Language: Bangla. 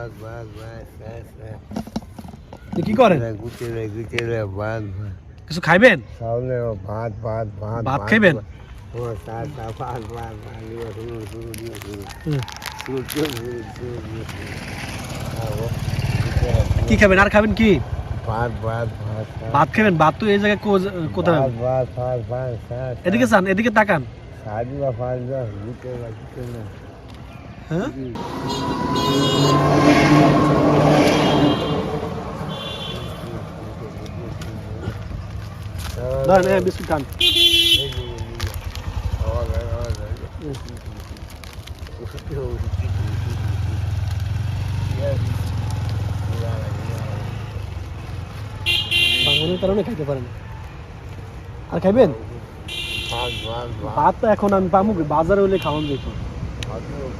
বাস বাস বাস হ্যাঁ কি করেন গুচে গুচে রে বান কিছু খাবেন সামনে ও ভাত ভাত ভাত ভাত খাবেন ও স্যার স্যার ভাত ভাত নিও নিও হুম সরি কি খাবেন আর খাবেন কি ভাত ভাত ভাত ভাত খাবেন ভাত তো এই জায়গা কোত হবে বাস স্যার স্যার স্যার এদিকে সান এদিকে তাকান আদিবা ফাইল দাও গুচে গুচে হ্যাঁ ধরেন এই বিস্কুট খান বাঙালির কারণে খাইতে পারেন আর খাইবেন ভাত তো এখন আমি পামুক বাজারে হলে খাওয়ান যেত